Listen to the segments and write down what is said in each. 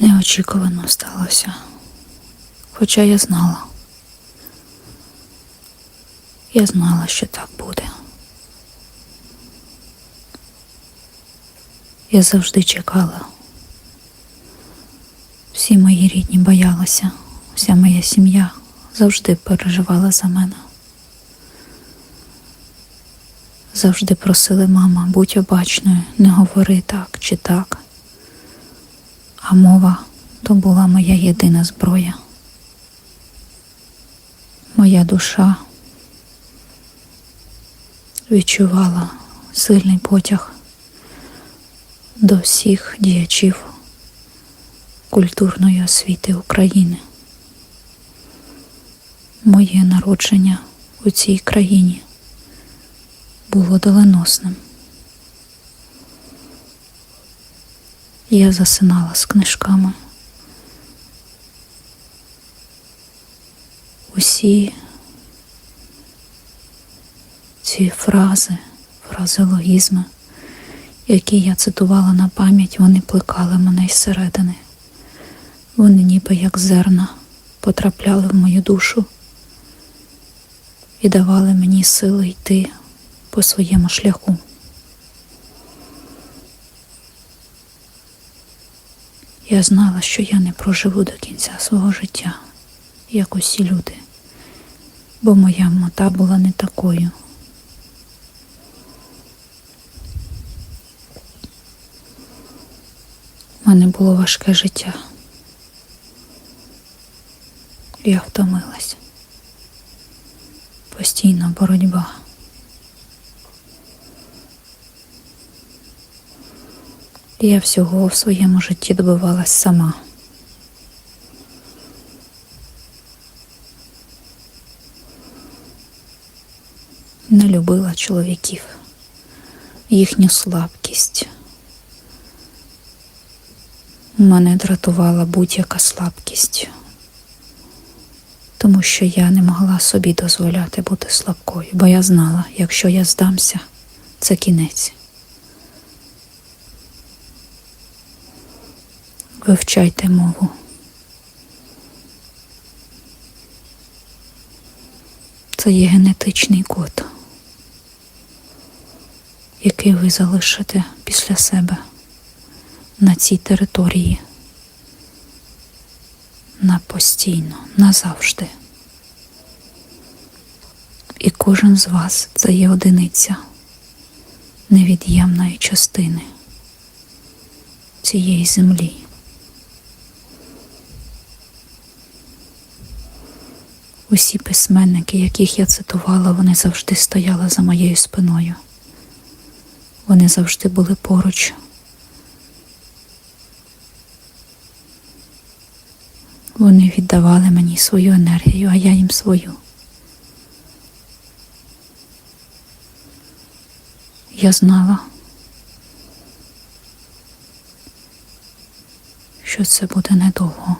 Неочікувано сталося. Хоча я знала. Я знала, що так буде. Я завжди чекала. Всі мої рідні боялися, вся моя сім'я завжди переживала за мене. Завжди просили мама, будь обачною, не говори так чи так. А мова то була моя єдина зброя. Моя душа відчувала сильний потяг до всіх діячів культурної освіти України. Моє народження у цій країні було доленосним. Я засинала з книжками. Усі ці фрази, фразеологізми, які я цитувала на пам'ять, вони плекали мене із середини. Вони ніби як зерна потрапляли в мою душу і давали мені сили йти по своєму шляху. Я знала, що я не проживу до кінця свого життя, як усі люди, бо моя мета була не такою. У мене було важке життя. Я втомилась. Постійна боротьба. Я всього в своєму житті добивалась сама. Не любила чоловіків, їхню слабкість. Мене дратувала будь-яка слабкість, тому що я не могла собі дозволяти бути слабкою, бо я знала, якщо я здамся, це кінець. Вивчайте мову. Це є генетичний код, який ви залишите після себе на цій території на постійно, назавжди. І кожен з вас це є одиниця невід'ємної частини цієї землі. Усі письменники, яких я цитувала, вони завжди стояли за моєю спиною. Вони завжди були поруч. Вони віддавали мені свою енергію, а я їм свою. Я знала, що це буде недовго.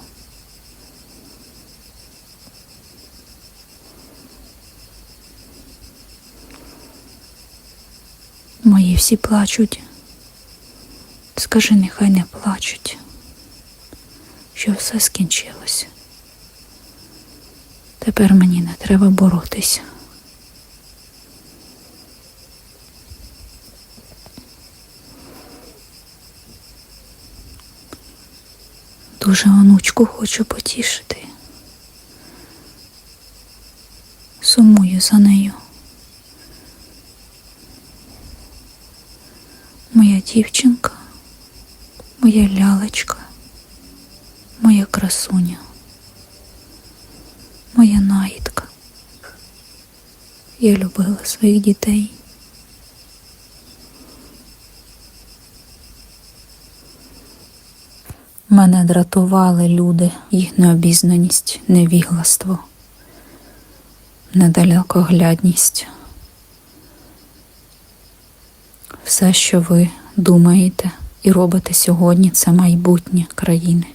Мої всі плачуть. Скажи, нехай не плачуть, що все скінчилось. Тепер мені не треба боротися. Дуже онучку хочу потішити. Сумую за нею. Моя дівчинка, моя лялечка, моя красуня, моя наїдка. Я любила своїх дітей. Мене дратували люди, їх необізнаність, невігластво, недалекоглядність. Все, що ви думаєте і робите сьогодні, це майбутнє країни.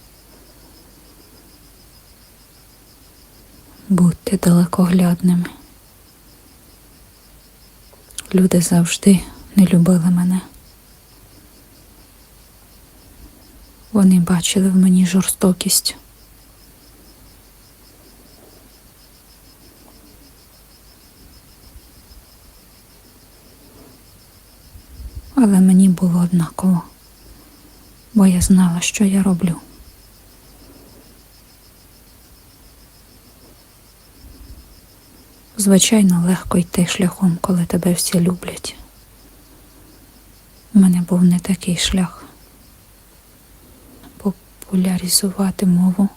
Будьте далекоглядними. Люди завжди не любили мене. Вони бачили в мені жорстокість. Але мені було однаково, бо я знала, що я роблю. Звичайно, легко йти шляхом, коли тебе всі люблять. У мене був не такий шлях. Популяризувати мову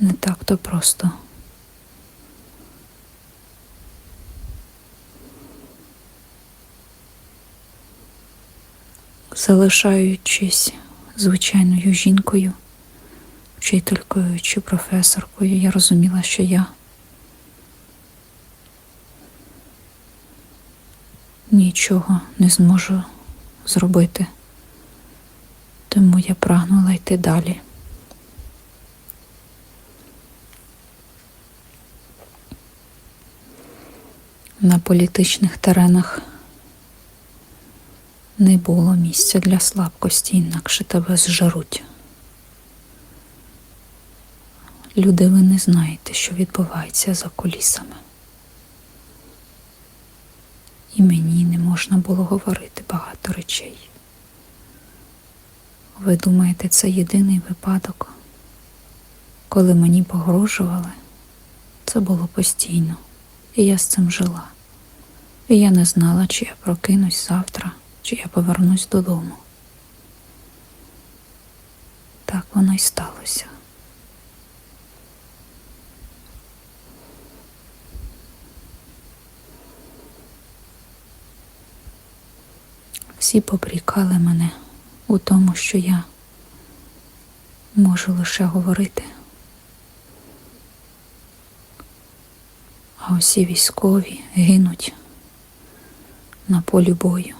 не так то просто. Залишаючись звичайною жінкою, вчителькою чи професоркою, я розуміла, що я нічого не зможу зробити, тому я прагнула йти далі. На політичних теренах не було місця для слабкості, інакше тебе зжаруть. Люди, ви не знаєте, що відбувається за кулісами. І мені не можна було говорити багато речей. Ви думаєте, це єдиний випадок, коли мені погрожували? Це було постійно, і я з цим жила. І я не знала, чи я прокинусь завтра, чи я повернусь додому. Так воно й сталося. Всі попрікали мене у тому, що я можу лише говорити. А усі військові гинуть на полі бою.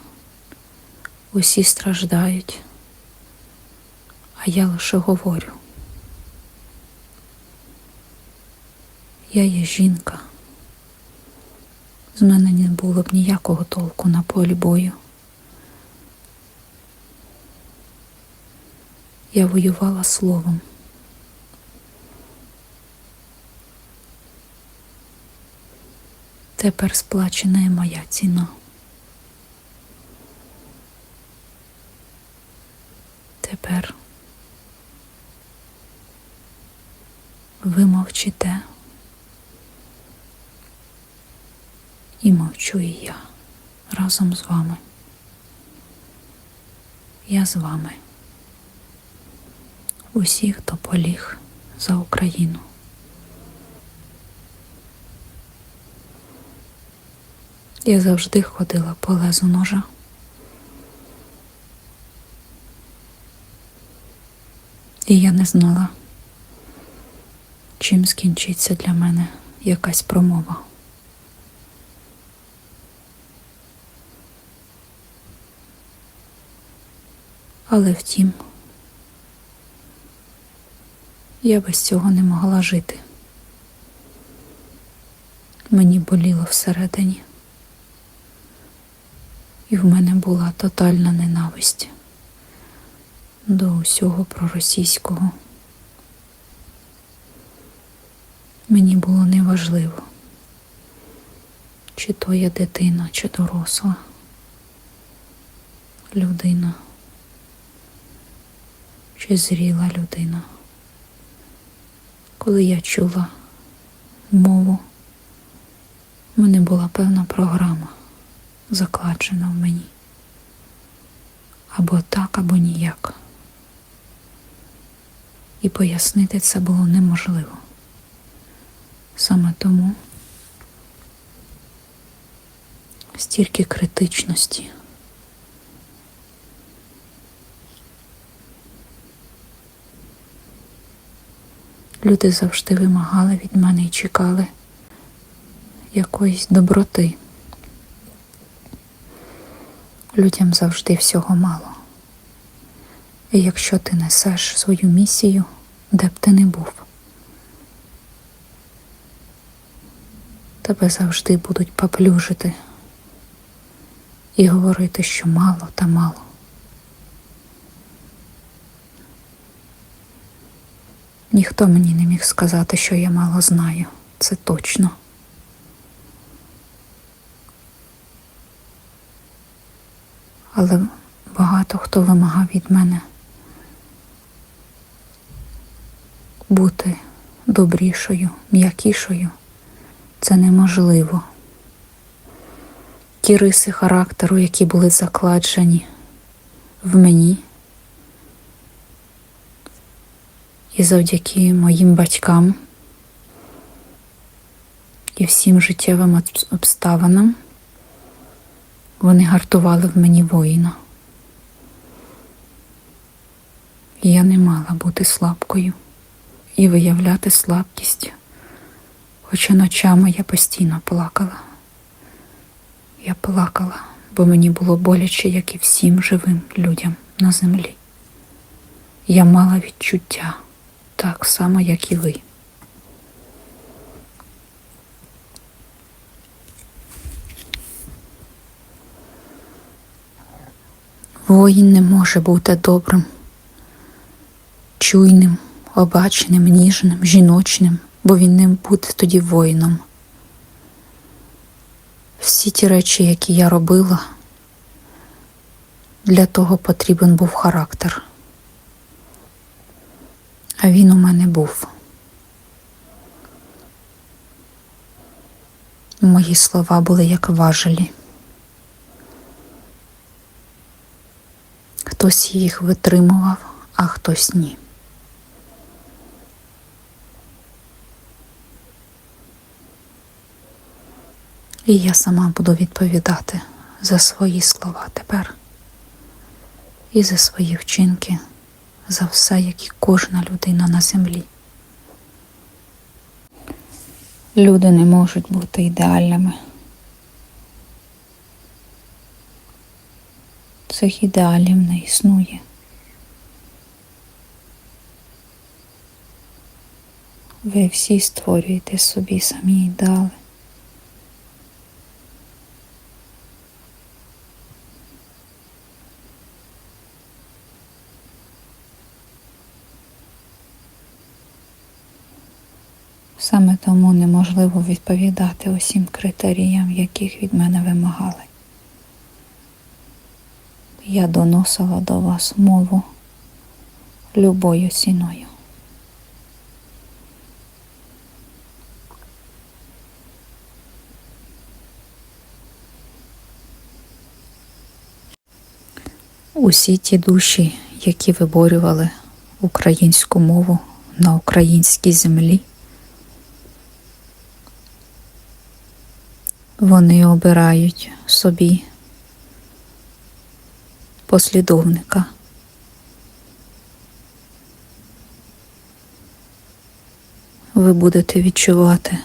Усі страждають, а я лише говорю. Я є жінка. З мене не було б ніякого толку на полі бою. Я воювала словом. Тепер сплачена моя ціна. Тепер ви мовчите і мовчу і я разом з вами. Я з вами. Усі, хто поліг за Україну. Я завжди ходила по лезу ножа. І я не знала, чим скінчиться для мене якась промова. Але втім, я без цього не могла жити. Мені боліло всередині, і в мене була тотальна ненависть до усього проросійського. Мені було неважливо, чи то я дитина, чи доросла людина, чи зріла людина. Коли я чула мову, в мене була певна програма, закладена в мені. Або так, або ніяк. І пояснити це було неможливо. Саме тому стільки критичності. Люди завжди вимагали від мене і чекали якоїсь доброти. Людям завжди всього мало. І якщо ти несеш свою місію, де б ти не був, тебе завжди будуть поплюжити і говорити, що мало та мало. Ніхто мені не міг сказати, що я мало знаю, це точно. Але багато хто вимагав від мене. Бути добрішою, м'якішою. Це неможливо. Ті риси характеру, які були закладжені в мені, і завдяки моїм батькам і всім життєвим обставинам вони гартували в мені воїна. Я не мала бути слабкою і виявляти слабкість, хоча ночами я постійно плакала. Я плакала, бо мені було боляче, як і всім живим людям на землі. Я мала відчуття так само, як і ви. Воїн не може бути добрим, чуйним, обачним, ніжним, жіночним, бо він не буде тоді воїном. Всі ті речі, які я робила, для того потрібен був характер. А він у мене був. Мої слова були як важелі. Хтось їх витримував, а хтось ні. І я сама буду відповідати за свої слова тепер і за свої вчинки, за все, як і кожна людина на землі. Люди не можуть бути ідеальними. Цих ідеалів не існує. Ви всі створюєте собі самі ідеали. Саме тому неможливо відповідати усім критеріям, яких від мене вимагали. Я доносила до вас мову любою ціною. Усі ті душі, які виборювали українську мову на українській землі, вони обирають собі послідовника. Ви будете відчувати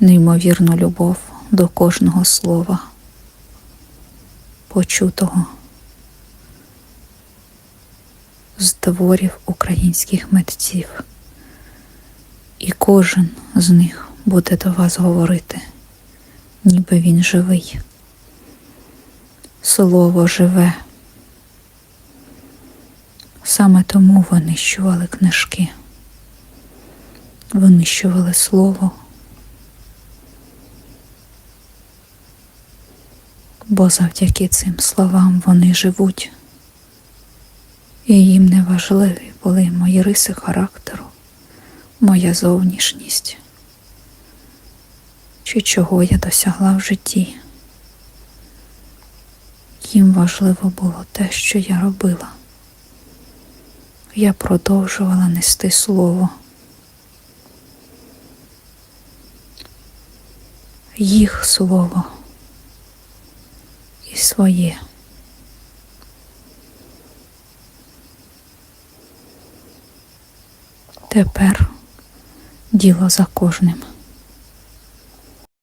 неймовірну любов до кожного слова, почутого з творів українських митців. І кожен з них буде до вас говорити, ніби він живий. Слово живе. Саме тому винищували книжки, винищували слово, бо завдяки цим словам вони живуть, і їм не важливі були мої риси характеру, моя зовнішність, чи чого я досягла в житті. Їм важливо було те, що я робила. Я продовжувала нести слово. Їх слово і своє. Тепер діло за кожним.